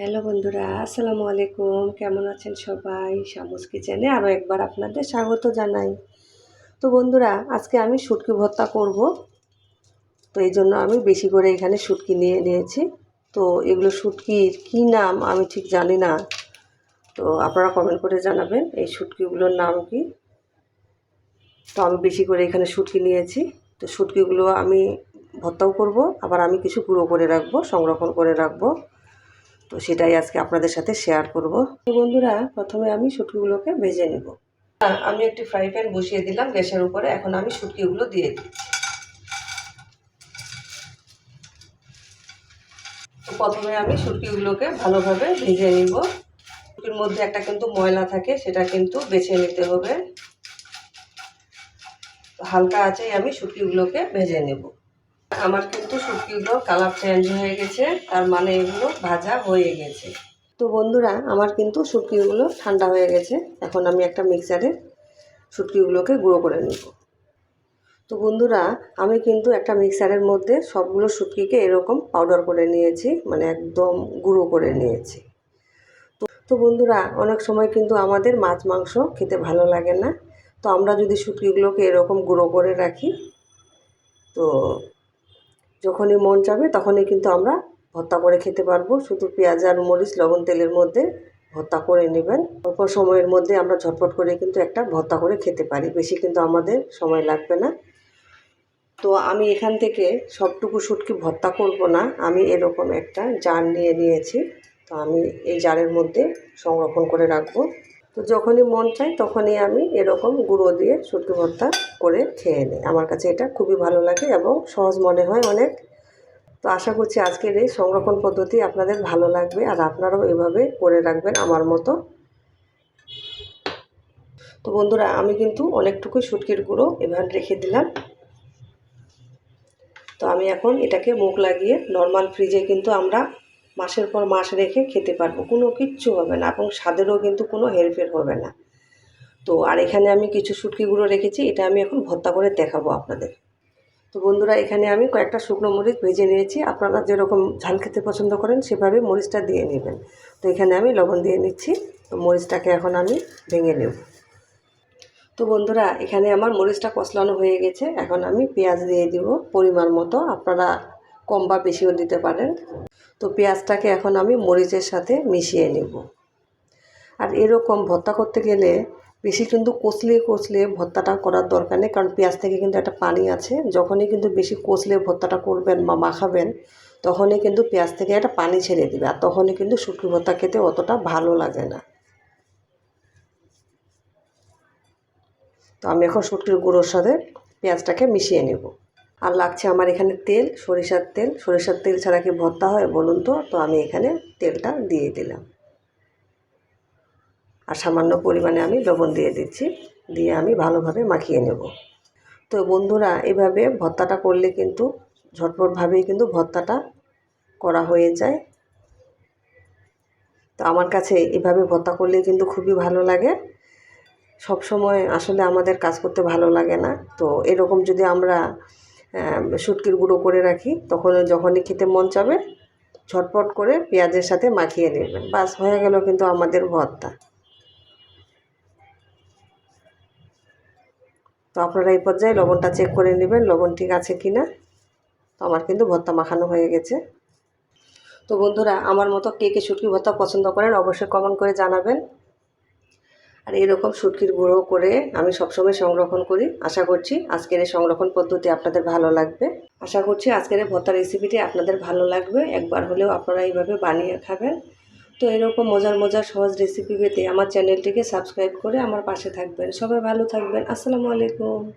Hello বন্ধুরা, আসসালামু আলাইকুম। কেমন আছেন সবাই? শামুস কিচেনে আরও একবার আপনাদের স্বাগত জানাই। তো বন্ধুরা, আজকে আমি শুটকি ভর্তা করব। তো এই জন্য আমি বেশি করে এখানে শুটকি নিয়ে নিয়েছি। তো এগুলো শুটকির কী নাম আমি ঠিক জানি না। তো আপনারা কমেন্ট করে জানাবেন এই শুটকিগুলোর নাম কি। তো আমি বেশি করে এখানে শুটকি নিয়েছি। তো শুটকিগুলো আমি ভর্তাও করব, আবার আমি কিছু গুঁড়ো করে রাখব, সংরক্ষণ করে রাখব। তো সেটাই আজকে আপনাদের সাথে শেয়ার করব। বন্ধুরা, প্রথমে আমি শুটকিগুলোকে ভেজে নেব। আমি একটি ফ্রাই প্যান বসিয়ে দিলাম গ্যাসের উপরে। এখন আমি শুটকিগুলো দিয়ে দিই। তো প্রথমে আমি শুটকিগুলোকে ভালোভাবে ভেজে নিব। শুটকির মধ্যে একটা কিন্তু ময়লা থাকে, সেটা কিন্তু বেছে নিতে হবে। হালকা আছে আমি শুটকিগুলোকে ভেজে নেব। আমার কিন্তু শুটকিগুলো কালার চেঞ্জ হয়ে গেছে, তার মানে এগুলো ভাজা হয়ে গেছে। তো বন্ধুরা, আমার কিন্তু শুটকিগুলো ঠান্ডা হয়ে গেছে। এখন আমি একটা মিক্সারে শুটকিগুলোকে গুঁড়ো করে নেব। তো বন্ধুরা, আমি কিন্তু একটা মিক্সারের মধ্যে সবগুলো শুটকিকে এরকম পাউডার করে নিয়েছি মানে একদম গুঁড়ো করে নিয়েছি। তো বন্ধুরা, অনেক সময় কিন্তু আমাদের মাছ, মাংস খেতে ভালো লাগে না। তো আমরা যদি শুটকিগুলোকে এরকম গুঁড়ো করে রাখি, তো যখনই মন চাবে তখনই কিন্তু আমরা ভর্তা করে খেতে পারব। শুধু পেঁয়াজ আর মরিচ, লবণ, তেলের মধ্যে ভর্তা করে নেবেন। অল্প সময়ের মধ্যে আমরা ঝটপট করে কিন্তু একটা ভর্তা করে খেতে পারি। বেশি কিন্তু আমাদের সময় লাগবে না। তো আমি এখান থেকে সবটুকু শুটকি ভর্তা করব না। আমি এরকম একটা জার নিয়ে নিয়েছি। তো আমি এই জারের মধ্যে সংরক্ষণ করে রাখব। তো যখনই মন চাই তখনই আমি এরকম গুঁড়ো দিয়ে শুটকি ভর্তা করে খেয়ে নিই। আমার কাছে এটা খুবই ভালো লাগে এবং সহজ মনে হয় অনেক। তো আশা করছি আজকের এই সংরক্ষণ পদ্ধতি আপনাদের ভালো লাগবে আর আপনারাও এভাবে করে রাখবেন আমার মতো। তো বন্ধুরা, আমি কিন্তু অনেকটুকুই শুটকির গুঁড়ো এভাবে রেখে দিলাম। তো আমি এখন এটাকে মুখ লাগিয়ে নর্মাল ফ্রিজে কিন্তু আমরা মাসের পর মাস রেখে খেতে পারব। কোনো কিচ্ছু হবে না এবং স্বাদেরও কিন্তু কোনো হেরফের হবে না। তো আর এখানে আমি কিছু শুটকি গুঁড়ো রেখেছি, এটা আমি এখন ভর্তা করে দেখাবো আপনাদের। তো বন্ধুরা, এখানে আমি কয়েকটা শুকনো মরিচ ভেজে নিয়েছি। আপনারা যেরকম ঝাল খেতে পছন্দ করেন, সেভাবে মরিচটা দিয়ে নেবেন। তো এখানে আমি লবণ দিয়ে নিচ্ছি। তো মরিচটাকে এখন আমি ভেঙে নেব। তো বন্ধুরা, এখানে আমার মরিচটা কষলানো হয়ে গেছে। এখন আমি পেঁয়াজ দিয়ে দিব পরিমাণ মতো। আপনারা কম বা বেশিও দিতে পারেন। তো পেঁয়াজটাকে এখন আমি মরিচের সাথে মিশিয়ে নেব। আর এরকম ভর্তা করতে গেলে বেশি কিন্তু কষলে কষলে ভর্তাটা করার দরকার নেই, কারণ পেঁয়াজ থেকে কিন্তু একটা পানি আছে। যখনই কিন্তু বেশি কষলে ভর্তাটা করবেন বা মাখাবেন, তখনই কিন্তু পেঁয়াজ থেকে একটা পানি ছেড়ে দেবে, আর তখনই কিন্তু শুকনো ভর্তা খেতে অতটা ভালো লাগে না। তো আমি এখন শুটকির গুঁড়োর সাথে পেঁয়াজটাকে মিশিয়ে নেব। আর লাগছে আমার এখানে তেল, সরিষার তেল। সরিষার তেল ছাড়া কি ভর্তা হয় বলুন তো? তো আমি এখানে তেলটা দিয়ে দিলাম। আর সামান্য পরিমাণে আমি লবণ দিয়ে দিচ্ছি। দিয়ে আমি ভালোভাবে মাখিয়ে নেব। তো বন্ধুরা, এভাবে ভর্তাটা করলে কিন্তু ঝটপটভাবেই কিন্তু ভর্তাটা করা হয়ে যায়। তো আমার কাছে এভাবে ভর্তা করলে কিন্তু খুবই ভালো লাগে। সব সময় আসলে আমাদের কাজ করতে ভালো লাগে না। তো এরকম যদি আমরা শুটকির গুঁড়ো করে রাখি, তখন যখনই খেতে মন চাবে, ঝটপট করে পেঁয়াজের সাথে মাখিয়ে নেবেন। বাস, হয়ে গেল কিন্তু আমাদের ভর্তা। তো আপনারা এই পর্যায়ে লবণটা চেক করে নেবেন, লবণ ঠিক আছে কি না তো আমার কিন্তু ভর্তা মাখানো হয়ে গেছে। তো বন্ধুরা, আমার মতো কে কে শুটকি ভর্তা পছন্দ করেন, অবশ্যই কমেন্ট করে জানাবেন। আর এরকম শুটকির গুঁড়ো করে আমি সবসময় সংরক্ষণ করি। আশা করছি আজকের এই সংরক্ষণ পদ্ধতি আপনাদের ভালো লাগবে। আশা করছি আজকের এই ভর্তা রেসিপিটি আপনাদের ভালো লাগবে। একবার হলেও আপনারা এইভাবে বানিয়ে খাবেন। তো এরকম মজার মজার সহজ রেসিপি পেতে আমার চ্যানেলটিকে সাবস্ক্রাইব করে আমার পাশে থাকবেন। সবাই ভালো থাকবেন। আসসালামু আলাইকুম।